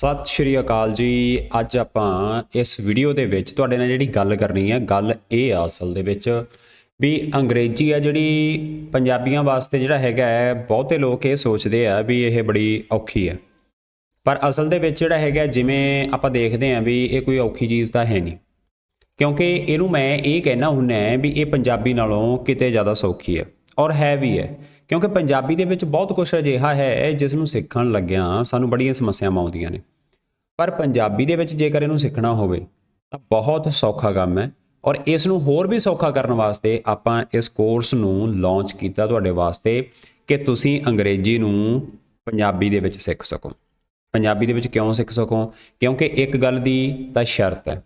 ਸਤਿ ਸ਼੍ਰੀ ਅਕਾਲ ਜੀ। ਅੱਜ ਆਪਾਂ ਇਸ ਵੀਡੀਓ ਦੇ ਵਿੱਚ ਤੁਹਾਡੇ ਨਾਲ ਜਿਹੜੀ ਗੱਲ ਕਰਨੀ ਹੈ, ਗੱਲ ਇਹ ਆ ਅਸਲ ਦੇ ਵਿੱਚ ਵੀ ਅੰਗਰੇਜ਼ੀ ਆ ਜਿਹੜੀ ਪੰਜਾਬੀਆਂ ਵਾਸਤੇ ਜਿਹੜਾ ਹੈਗਾ ਹੈ, ਬਹੁਤੇ ਲੋਕ ਇਹ ਸੋਚਦੇ ਆ ਵੀ ਇਹ ਬੜੀ ਔਖੀ ਹੈ। ਪਰ ਅਸਲ ਦੇ ਵਿੱਚ ਜਿਹੜਾ ਹੈਗਾ, ਜਿਵੇਂ ਆਪਾਂ ਦੇਖਦੇ ਆਂ ਵੀ ਇਹ ਕੋਈ ਔਖੀ ਚੀਜ਼ ਤਾਂ ਹੈ ਨਹੀਂ। ਕਿਉਂਕਿ ਇਹਨੂੰ ਮੈਂ ਇਹ ਕਹਿਣਾ ਹੁੰਨਾ ਹੈ ਵੀ ਇਹ ਪੰਜਾਬੀ ਨਾਲੋਂ ਕਿਤੇ ਜ਼ਿਆਦਾ ਸੌਖੀ ਹੈ ਔਰ ਹੈ ਵੀ ਹੈ। ਕਿਉਂਕਿ ਪੰਜਾਬੀ ਦੇ ਵਿੱਚ ਬਹੁਤ ਕੁਝ ਅਜਿਹਾ ਹੈ ਜਿਸ ਨੂੰ ਸਿੱਖਣ ਲੱਗਿਆਂ ਸਾਨੂੰ ਬੜੀਆਂ ਸਮੱਸਿਆਵਾਂ ਆਉਂਦੀਆਂ ਨੇ। ਪਰ ਪੰਜਾਬੀ ਦੇ ਵਿੱਚ ਜੇਕਰ ਇਹਨੂੰ ਸਿੱਖਣਾ ਹੋਵੇ, ਤਾਂ ਬਹੁਤ ਸੌਖਾ ਕੰਮ ਹੈ ਔਰ ਇਸ ਨੂੰ ਹੋਰ ਵੀ ਸੌਖਾ ਕਰਨ ਵਾਸਤੇ ਆਪਾਂ ਇਸ ਕੋਰਸ ਨੂੰ ਲਾਂਚ ਕੀਤਾ ਤੁਹਾਡੇ ਵਾਸਤੇ ਕਿ ਤੁਸੀਂ ਅੰਗਰੇਜ਼ੀ ਨੂੰ ਪੰਜਾਬੀ ਦੇ ਵਿੱਚ ਸਿੱਖ ਸਕੋ। ਪੰਜਾਬੀ ਦੇ ਵਿੱਚ ਕਿਉਂ ਸਿੱਖ ਸਕੋ? ਕਿਉਂਕਿ ਇੱਕ ਗੱਲ ਦੀ ਤਾਂ ਸ਼ਰਤ ਹੈ।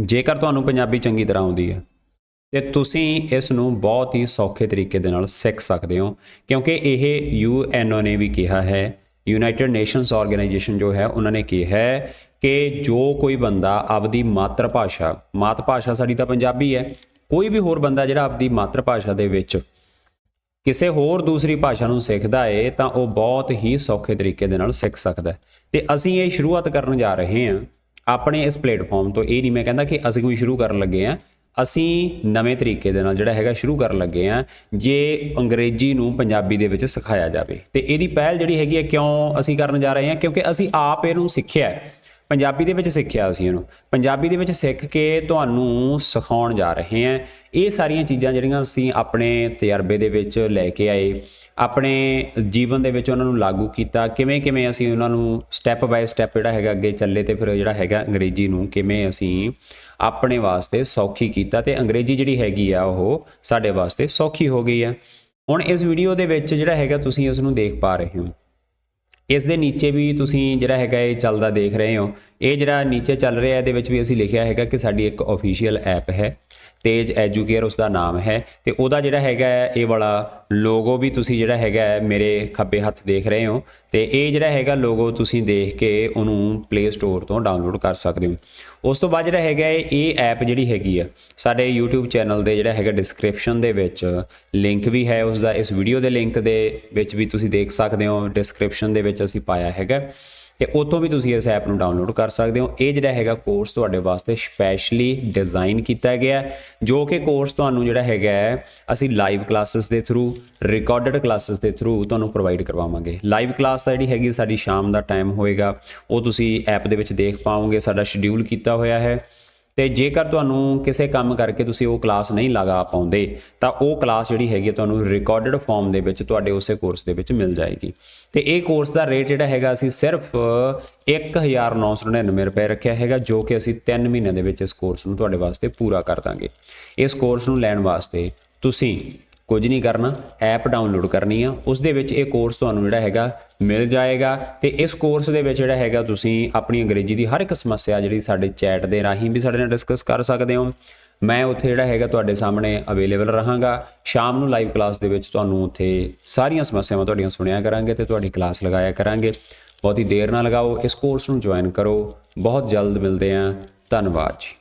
ਜੇਕਰ ਤੁਹਾਨੂੰ ਪੰਜਾਬੀ ਚੰਗੀ ਤਰ੍ਹਾਂ ਆਉਂਦੀ ਹੈ ਤੇ ਤੁਸੀਂ ਇਸ ਨੂੰ ਬਹੁਤ ਹੀ ਸੌਖੇ ਤਰੀਕੇ ਦੇ ਨਾਲ ਸਿੱਖ ਸਕਦੇ ਹੋ, ਕਿਉਂਕਿ ਇਹ ਯੂਐਨਓ ਨੇ ਵੀ ਕਿਹਾ ਹੈ ਯੂਨਾਈਟਿਡ ਨੇਸ਼ਨਸ ਆਰਗੇਨਾਈਜੇਸ਼ਨ ਜੋ ਹੈ, ਉਹਨਾਂ ਨੇ ਕਿਹਾ ਹੈ ਕਿ ਜੋ ਕੋਈ ਬੰਦਾ ਆਪਦੀ ਮਾਤਰ ਭਾਸ਼ਾ ਮਾਤ ਭਾਸ਼ਾ ਸਾਡੀ ਤਾਂ ਪੰਜਾਬੀ ਹੈ, ਕੋਈ ਵੀ ਹੋਰ ਬੰਦਾ ਜਿਹੜਾ ਆਪਦੀ ਮਾਤਰ ਭਾਸ਼ਾ ਦੇ ਵਿੱਚ ਕਿਸੇ ਹੋਰ ਦੂਸਰੀ ਭਾਸ਼ਾ ਨੂੰ ਸਿੱਖਦਾ ਏ, ਤਾਂ ਉਹ ਬਹੁਤ ਹੀ ਸੌਖੇ ਤਰੀਕੇ ਦੇ ਨਾਲ ਸਿੱਖ ਸਕਦਾ ਹੈ। ਤੇ ਅਸੀਂ ਇਹ ਸ਼ੁਰੂਆਤ ਕਰਨ ਜਾ ਰਹੇ ਹਾਂ, ਆਪਣੇ ਇਸ ਪਲੇਟਫਾਰਮ ਤੋਂ। ਇਹ ਨਹੀਂ ਮੈਂ ਕਹਿੰਦਾ ਕਿ ਅਸੀਂ ਕੋਈ ਸ਼ੁਰੂ ਕਰਨ ਲੱਗੇ ਹਾਂ ਅਸੀਂ ਨਵੇਂ ਤਰੀਕੇ ਦੇ ਨਾਲ ਜਿਹੜਾ ਹੈਗਾ ਸ਼ੁਰੂ ਕਰਨ ਲੱਗੇ ਆ ਜੇ ਅੰਗਰੇਜ਼ੀ ਨੂੰ ਪੰਜਾਬੀ ਦੇ ਵਿੱਚ ਸਿਖਾਇਆ ਜਾਵੇ। ਤੇ ਇਹਦੀ ਪਹਿਲ ਜਿਹੜੀ ਹੈਗੀ ਹੈ, ਕਿਉਂ ਅਸੀਂ ਕਰਨ ਜਾ ਰਹੇ ਹਾਂ? ਕਿਉਂਕਿ ਅਸੀਂ ਆਪ ਇਹਨੂੰ ਸਿੱਖਿਆ ਪੰਜਾਬੀ ਦੇ ਵਿੱਚ ਸਿੱਖਿਆ ਅਸੀਂ ਇਹਨੂੰ। ਪੰਜਾਬੀ ਦੇ ਵਿੱਚ ਸਿੱਖ ਕੇ ਤੁਹਾਨੂੰ ਸਿਖਾਉਣ ਜਾ ਰਹੇ ਹਾਂ। ਇਹ ਸਾਰੀਆਂ ਚੀਜ਼ਾਂ ਜਿਹੜੀਆਂ ਅਸੀਂ ਆਪਣੇ ਤਜਰਬੇ ਦੇ ਵਿੱਚ ਲੈ ਕੇ ਆਏ। ਆਪਣੇ ਜੀਵਨ ਦੇ ਵਿੱਚ ਉਹਨਾਂ ਨੂੰ ਲਾਗੂ ਕੀਤਾ, ਕਿਵੇਂ ਕਿਵੇਂ ਅਸੀਂ ਉਹਨਾਂ ਨੂੰ ਸਟੈਪ ਬਾਏ ਸਟੈਪ ਜਿਹੜਾ ਹੈਗਾ ਅੱਗੇ ਚੱਲੇ ਤੇ ਫਿਰ ਜਿਹੜਾ ਹੈਗਾ ਅੰਗਰੇਜ਼ੀ ਨੂੰ ਕਿਵੇਂ ਅਸੀਂ ਆਪਣੇ ਵਾਸਤੇ ਸੌਖੀ ਕੀਤਾ ਤੇ ਅੰਗਰੇਜ਼ੀ ਜਿਹੜੀ ਹੈਗੀ ਆ ਉਹ ਸਾਡੇ ਵਾਸਤੇ ਸੌਖੀ ਹੋ ਗਈ ਆ। ਹੁਣ ਇਸ ਵੀਡੀਓ ਦੇ ਵਿੱਚ ਜਿਹੜਾ ਹੈਗਾ ਤੁਸੀਂ ਇਸ ਨੂੰ ਦੇਖ ਪਾ ਰਹੇ ਹੋ। ਇਸ ਦੇ ਨੀਚੇ ਵੀ ਤੁਸੀਂ ਜਿਹੜਾ ਹੈਗਾ ਇਹ ਚੱਲਦਾ ਦੇਖ ਰਹੇ ਹੋ। ਇਹ ਜਿਹੜਾ ਨੀਚੇ ਚੱਲ ਰਿਹਾ, ਇਹਦੇ ਵਿੱਚ ਵੀ ਅਸੀਂ ਲਿਖਿਆ ਹੈਗਾ ਕਿ ਸਾਡੀ ਇੱਕ ਅਫੀਸ਼ੀਅਲ ਐਪ ਹੈ। ਤੇਜ ਐਜੂਕੇਅਰ ਉਸ ਦਾ ਨਾਮ ਹੈ ਤੇ ਉਹਦਾ ਜਿਹੜਾ ਹੈਗਾ ਇਹ ਵਾਲਾ ਲੋਗੋ ਵੀ ਤੁਸੀਂ ਜਿਹੜਾ ਹੈਗਾ ਮੇਰੇ ਖੱਬੇ ਹੱਥ ਦੇਖ ਰਹੇ ਹੋ ਤੇ ਇਹ ਜਿਹੜਾ ਹੈਗਾ ਲੋਗੋ ਤੁਸੀਂ ਦੇਖ ਕੇ ਉਹਨੂੰ ਪਲੇ ਸਟੋਰ ਤੋਂ ਡਾਊਨਲੋਡ ਕਰ ਸਕਦੇ ਹੋ। ਉਸ ਤੋਂ ਬਾਅਦ ਜਿਹੜਾ ਹੈਗਾ ਹੈ, ਇਹ ਐਪ ਜਿਹੜੀ ਹੈਗੀ ਆ ਸਾਡੇ YouTube ਚੈਨਲ ਦੇ ਜਿਹੜਾ ਹੈਗਾ ਡਿਸਕ੍ਰਿਪਸ਼ਨ ਦੇ ਵਿੱਚ ਲਿੰਕ ਵੀ ਹੈ ਉਸ ਦਾ ਇਸ ਵੀਡੀਓ ਦੇ ਲਿੰਕ ਦੇ ਵਿੱਚ ਵੀ ਤੁਸੀਂ ਦੇਖ ਸਕਦੇ ਹੋ ਡਿਸਕ੍ਰਿਪਸ਼ਨ ਦੇ ਵਿੱਚ ਅਸੀਂ ਪਾਇਆ ਹੈਗਾ। ਤੇ ਉਤੋਂ ਵੀ ਤੁਸੀਂ ਇਸ ਐਪ ਨੂੰ ਡਾਊਨਲੋਡ ਕਰ ਸਕਦੇ ਹੋ। ਇਹ ਜਿਹੜਾ ਹੈਗਾ ਕੋਰਸ ਤੁਹਾਡੇ ਵਾਸਤੇ ਸਪੈਸ਼ਲੀ ਡਿਜ਼ਾਈਨ ਕੀਤਾ ਗਿਆ ਜੋ ਕਿ ਕੋਰਸ ਤੁਹਾਨੂੰ ਜਿਹੜਾ ਹੈਗਾ ਹੈ, ਅਸੀਂ ਲਾਈਵ ਕਲਾਸਿਸ ਦੇ ਥਰੂ ਰਿਕਾਰਡਡ ਕਲਾਸਿਸ ਦੇ ਥਰੂ ਤੁਹਾਨੂੰ ਪ੍ਰੋਵਾਈਡ ਕਰਵਾਵਾਂਗੇ। ਲਾਈਵ ਕਲਾਸ ਜਿਹੜੀ ਹੈਗੀ ਸਾਡੀ ਸ਼ਾਮ ਦਾ ਟਾਈਮ ਹੋਏਗਾ। ਉਹ ਤੁਸੀਂ ਐਪ ਦੇ ਵਿੱਚ ਦੇਖ ਪਾਓਗੇ ਸਾਡਾ ਸ਼ਡਿਊਲ ਕੀਤਾ ਹੋਇਆ ਹੈ। ਤੇ ਜੇਕਰ ਤੁਹਾਨੂੰ ਕਿਸੇ ਕੰਮ ਕਰਕੇ ਤੁਸੀਂ ਉਹ ਕਲਾਸ ਨਹੀਂ ਲਗਾ ਪਾਉਂਦੇ, ਤਾਂ ਉਹ ਕਲਾਸ ਜਿਹੜੀ ਹੈਗੀ ਹੈ ਤੁਹਾਨੂੰ ਰਿਕਾਰਡਡ ਫਾਰਮ ਦੇ ਵਿੱਚ ਤੁਹਾਡੇ ਉਸੇ ਕੋਰਸ ਦੇ ਵਿੱਚ ਮਿਲ ਜਾਏਗੀ। ਤੇ ਇਹ ਕੋਰਸ ਦਾ ਰੇਟ ਜਿਹੜਾ ਹੈਗਾ ਅਸੀਂ ਸਿਰਫ 1999 ਰੁਪਏ ਰੱਖਿਆ ਹੈਗਾ, ਜੋ ਕਿ ਅਸੀਂ 3 ਮਹੀਨਿਆਂ ਦੇ ਵਿੱਚ ਇਸ ਕੋਰਸ ਨੂੰ ਤੁਹਾਡੇ ਵਾਸਤੇ ਪੂਰਾ ਕਰ ਦਾਂਗੇ। ਇਸ ਕੋਰਸ ਨੂੰ ਲੈਣ ਵਾਸਤੇ ਤੁਸੀਂ ਕੁਝ ਨਹੀਂ ਕਰਨਾ ਐਪ ਡਾਊਨਲੋਡ ਕਰਨੀ ਆ। ਉਸ ਦੇ ਵਿੱਚ ਇਹ ਕੋਰਸ ਤੁਹਾਨੂੰ ਜਿਹੜਾ ਹੈਗਾ ਮਿਲ ਜਾਏਗਾ ਤੇ ਇਸ ਕੋਰਸ ਦੇ ਵਿੱਚ ਜਿਹੜਾ ਹੈਗਾ ਤੁਸੀਂ ਆਪਣੀ ਅੰਗਰੇਜ਼ੀ ਦੀ ਹਰ ਇੱਕ ਸਮੱਸਿਆ ਜਿਹੜੀ ਸਾਡੇ ਚੈਟ ਦੇ ਰਾਹੀਂ ਵੀ ਸਾਡੇ ਨਾਲ ਡਿਸਕਸ ਕਰ ਸਕਦੇ ਹੋ। ਮੈਂ ਉੱਥੇ ਜਿਹੜਾ ਹੈਗਾ ਤੁਹਾਡੇ ਸਾਹਮਣੇ ਅਵੇਲੇਬਲ ਰਹਾਂਗਾ। ਸ਼ਾਮ ਨੂੰ ਲਾਈਵ ਕਲਾਸ ਦੇ ਵਿੱਚ ਤੁਹਾਨੂੰ ਉੱਥੇ ਸਾਰੀਆਂ ਸਮੱਸਿਆਵਾਂ ਤੁਹਾਡੀਆਂ ਸੁਣਿਆ ਕਰਾਂਗੇ ਤੇ ਤੁਹਾਡੀ ਕਲਾਸ ਲਗਾਇਆ ਕਰਾਂਗੇ। ਬਹੁਤੀ ਦੇਰ ਨਾ ਲਗਾਓ, ਇਸ ਕੋਰਸ ਨੂੰ ਜੁਆਇਨ ਕਰੋ। ਬਹੁਤ ਜਲਦ ਮਿਲਦੇ ਆਂ ਧੰਨਵਾਦ ਜੀ।